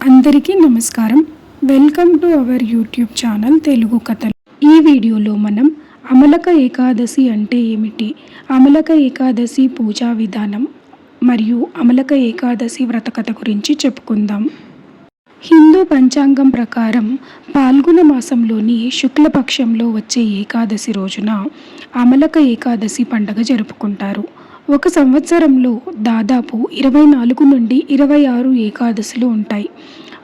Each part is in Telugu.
అందరికీ నమస్కారం. Welcome to our YouTube channel Telugu కథలు. ఈ వీడియోలో మనం అమలక ఏకాదశి అంటే ఏమిటి? అమలక ఏకాదశి పూజా విధానం మరియు అమలక ఏకాదశి వ్రతకథ గురించి చెప్పుకుందాం. హిందూ పంచాంగం ప్రకారం పాల్గొన మాసంలోని శుక్లపక్షంలో వచ్చే ఏకాదశి రోజున అమలక ఏకాదశి పండగ జరుపుకుంటారు. ఒక సంవత్సరంలో దాదాపు ఇరవై నాలుగు నుండి ఇరవై ఆరు ఏకాదశులు ఉంటాయి.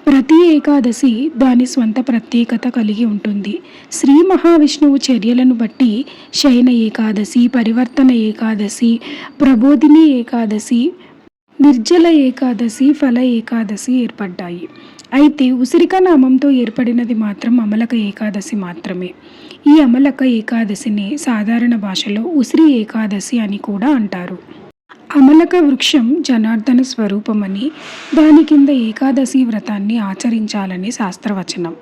ప్రతి ఏకాదశి దాని స్వంత ప్రత్యేకత కలిగి ఉంటుంది. శ్రీ మహావిష్ణువు చర్యలను బట్టి శయన ఏకాదశి పరివర్తన ఏకాదశి ప్రబోధిని ఏకాదశి నిర్జల ఏకాదశి ఫల ఏకాదశి ఏర్పడ్డాయి. అయితే ఉసిరిక నామంతో ఏర్పడినది మాత్రం అమలక ఏకాదశి మాత్రమే. ఈ అమలక ఏకాదశిని సాధారణ భాషలో ఉసిరి ఏకాదశి అని కూడా అంటారు. అమలక వృక్షం జనార్దన స్వరూపమని దాని కింద ఏకాదశి వ్రతాన్ని ఆచరించాలని శాస్త్రవచనం.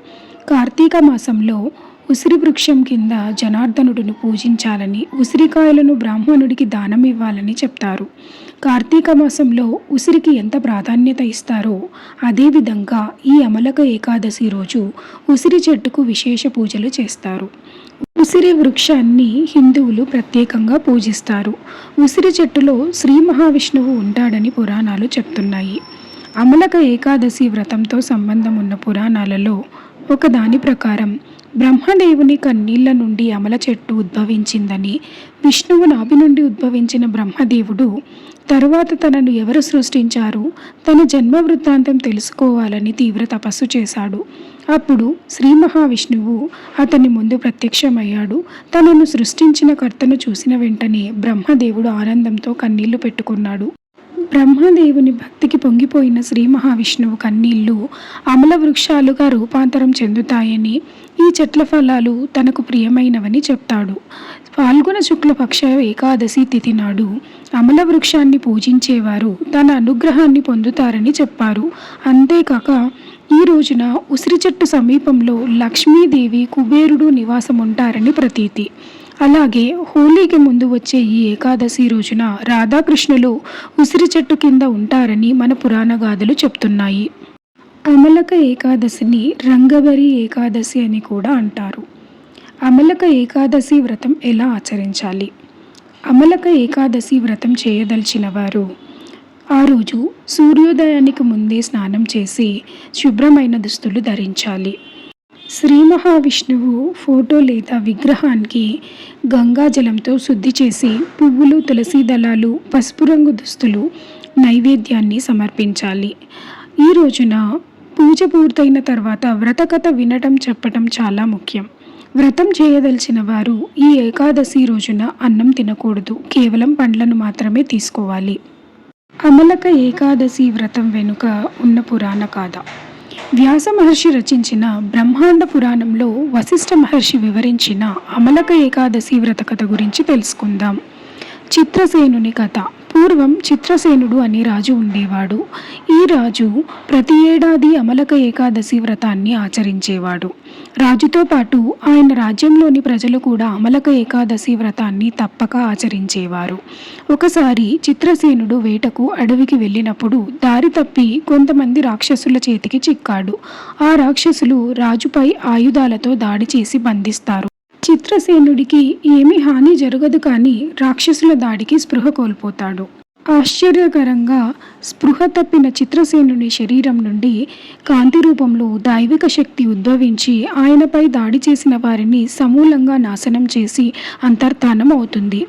కార్తీక మాసంలో ఉసిరి వృక్షం కింద జనార్దనుడిని పూజించాలని ఉసిరికాయలను బ్రాహ్మణుడికి దానం ఇవ్వాలని చెప్తారు. కార్తీక మాసంలో ఉసిరికి ఎంత ప్రాధాన్యత ఇస్తారో అదేవిధంగా ఈ అమలక ఏకాదశి రోజు ఉసిరి చెట్టుకు విశేష పూజలు చేస్తారు. ఉసిరి వృక్షాన్ని హిందువులు ప్రత్యేకంగా పూజిస్తారు. ఉసిరి చెట్టులో శ్రీ మహావిష్ణువు ఉంటాడని పురాణాలు చెప్తున్నాయి. అమలక ఏకాదశి వ్రతంతో సంబంధం ఉన్న పురాణాలలో ఒక దాని ప్రకారం బ్రహ్మదేవుని కన్నీళ్ళ నుండి అమల చెట్టు ఉద్భవించిందని విష్ణువు నాభి నుండి ఉద్భవించిన బ్రహ్మదేవుడు తరువాత తనను ఎవరు సృష్టించారు? తన జన్మ వృత్తాంతం తెలుసుకోవాలని తీవ్ర తపస్సు చేశాడు. అప్పుడు శ్రీ మహావిష్ణువు అతని ముందు ప్రత్యక్షమయ్యాడు. తనను సృష్టించిన కర్తను చూసిన వెంటనే బ్రహ్మదేవుడు ఆనందంతో కన్నీళ్ళు పెట్టుకున్నాడు. బ్రహ్మదేవుని భక్తికి పొంగిపోయిన శ్రీ మహావిష్ణువు కన్నీళ్ళు అమల వృక్షాలుగా రూపాంతరం చెందుతాయని ఈ చెట్ల ఫలాలు తనకు ప్రియమైనవని చెప్తాడు. పాల్గొన శుక్లపక్ష ఏకాదశి తిథి నాడు అమల వృక్షాన్ని పూజించేవారు తన అనుగ్రహాన్ని పొందుతారని చెప్పారు. అంతేకాక ఈ రోజున ఉసిరి చెట్టు సమీపంలో లక్ష్మీదేవి కుబేరుడు నివాసం ఉంటారని ప్రతీతి. అలాగే హోలీకి ముందు వచ్చే ఈ ఏకాదశి రోజున రాధాకృష్ణులు ఉసిరి చెట్టు కింద ఉంటారని మన పురాణ గాథలు చెప్తున్నాయి. అమలక ఏకాదశిని రంగవరి ఏకాదశి అని కూడా అంటారు. అమలక ఏకాదశి వ్రతం ఎలా ఆచరించాలి? అమలక ఏకాదశి వ్రతం చేయదలిచిన వారు ఆ రోజు సూర్యోదయానికి ముందే స్నానం చేసి శుభ్రమైన దుస్తులు ధరించాలి. శ్రీ మహావిష్ణువు ఫోటో లేదా విగ్రహానికి గంగాజలంతో శుద్ధి చేసి పువ్వులు తులసి దళాలు పసుపు రంగు దుస్తులు నైవేద్యాన్ని సమర్పించాలి. ఈ రోజున పూజ పూర్తయిన తర్వాత వ్రతకథ వినటం చెప్పటం చాలా ముఖ్యం. వ్రతం చేయదలిచిన వారు ఈ ఏకాదశి రోజున అన్నం తినకూడదు. కేవలం పండ్లను మాత్రమే తీసుకోవాలి. అమలక ఏకాదశి వ్రతం వెనుక ఉన్న పురాణ కథ. వ్యాస మహర్షి రచించిన బ్రహ్మాండ పురాణంలో వశిష్ఠ మహర్షి వివరించిన అమలక ఏకాదశి వ్రత కథ గురించి తెలుసుకుందాం. చిత్రసేనుని కథ. పూర్వం చిత్రసేనుడు అనే రాజు ఉండేవాడు. ఈ రాజు ప్రతి ఏడాది అమలక ఏకాదశి వ్రతాన్ని ఆచరించేవాడు. రాజుతో పాటు ఆయన రాజ్యంలోని ప్రజలు కూడా అమలక ఏకాదశి వ్రతాన్ని తప్పక ఆచరించేవారు. ఒకసారి చిత్రసేనుడు వేటకు అడవికి వెళ్ళినప్పుడు దారి తప్పి కొంతమంది రాక్షసుల చేతికి చిక్కాడు. ఆ రాక్షసులు రాజుపై ఆయుధాలతో దాడి చేసి బంధిస్తారు. చిత్రసేనుడికి ఏమి హాని జరగదు కానీ రాక్షసుల దాడికి స్పృహ కోల్పోతాడు. ఆశ్చర్యకరంగా స్పృహ తప్పిన చిత్రసేనుని శరీరం నుండి కాంతి రూపంలో దైవిక శక్తి ఉద్భవించి ఆయనపై దాడి చేసిన వారిని సమూలంగా నాశనం చేసి అంతర్ధానం అవుతుంది.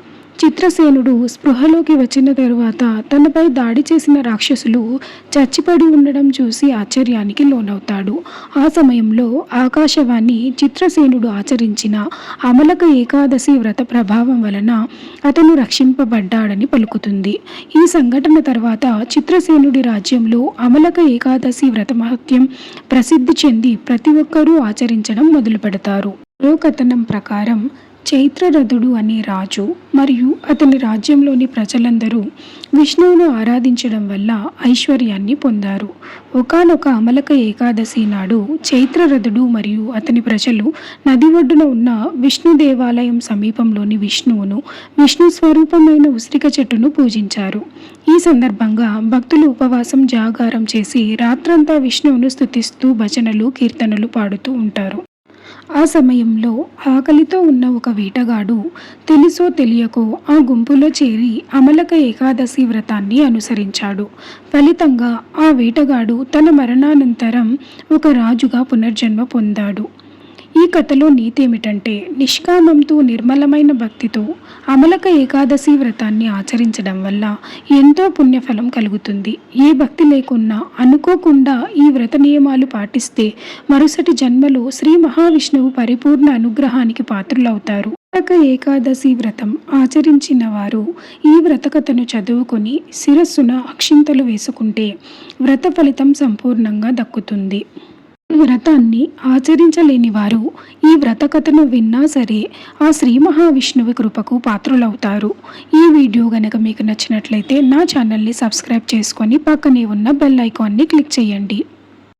చిత్రసేనుడు స్పృహలోకి వచ్చిన తరువాత తనపై దాడి చేసిన రాక్షసులు చచ్చిపడి ఉండడం చూసి ఆశ్చర్యానికి లోనవుతాడు. ఆ సమయంలో ఆకాశవాణి చిత్రసేనుడు ఆచరించిన అమలక ఏకాదశి వ్రత ప్రభావం వలన అతను రక్షింపబడ్డాడని పలుకుతుంది. ఈ సంఘటన తర్వాత చిత్రసేనుడి రాజ్యంలో అమలక ఏకాదశి వ్రతమహత్యం ప్రసిద్ధి చెంది ప్రతి ఒక్కరూ ఆచరించడం మొదలు పెడతారు కథనం ప్రకారం చైత్రరథుడు అనే రాజు మరియు అతని రాజ్యంలోని ప్రజలందరూ విష్ణువును ఆరాధించడం వల్ల ఐశ్వర్యాన్ని పొందారు. ఒకానొక అమలక ఏకాదశి నాడు చైత్రరథుడు మరియు అతని ప్రజలు నది ఒడ్డున ఉన్న విష్ణు దేవాలయం సమీపంలోని విష్ణువును విష్ణు స్వరూపమైన ఉసిరిక చెట్టును పూజించారు. ఈ సందర్భంగా భక్తులు ఉపవాసం జాగారం చేసి రాత్రంతా విష్ణువును స్తుతిస్తూ భజనలు కీర్తనలు పాడుతూ ఉంటారు. ఆ సమయంలో ఆకలితో ఉన్న ఒక వేటగాడు తెలుసో తెలియకో ఆ గుంపులో చేరి అమలక ఏకాదశి వ్రతాన్ని అనుసరించాడు. ఫలితంగా ఆ వేటగాడు తన మరణానంతరం ఒక రాజుగా పునర్జన్మ పొందాడు. ఈ కథలో నీతేమిటంటే నిష్కామంతో నిర్మలమైన భక్తితో అమలక ఏకాదశి వ్రతాన్ని ఆచరించడం వల్ల ఎంతో పుణ్యఫలం కలుగుతుంది. ఏ భక్తి లేకున్నా అనుకోకుండా ఈ వ్రత నియమాలు పాటిస్తే మరుసటి జన్మలో శ్రీ మహావిష్ణువు పరిపూర్ణ అనుగ్రహానికి పాత్రులవుతారు. అమలక ఏకాదశి వ్రతం ఆచరించిన వారు ఈ వ్రతకథను చదువుకొని శిరస్సున అక్షింతలు వేసుకుంటే వ్రత ఫలితం సంపూర్ణంగా దక్కుతుంది. వ్రతాన్ని ఆచరించలేని వారు ఈ వ్రత కథను విన్నా సరే ఆ శ్రీ మహావిష్ణువు కృపకు పాత్రులవుతారు. ఈ వీడియో గనక మీకు నచ్చినట్లయితే నా ఛానల్ని సబ్స్క్రైబ్ చేసుకొని పక్కనే ఉన్న బెల్ ఐకాన్ని క్లిక్ చేయండి.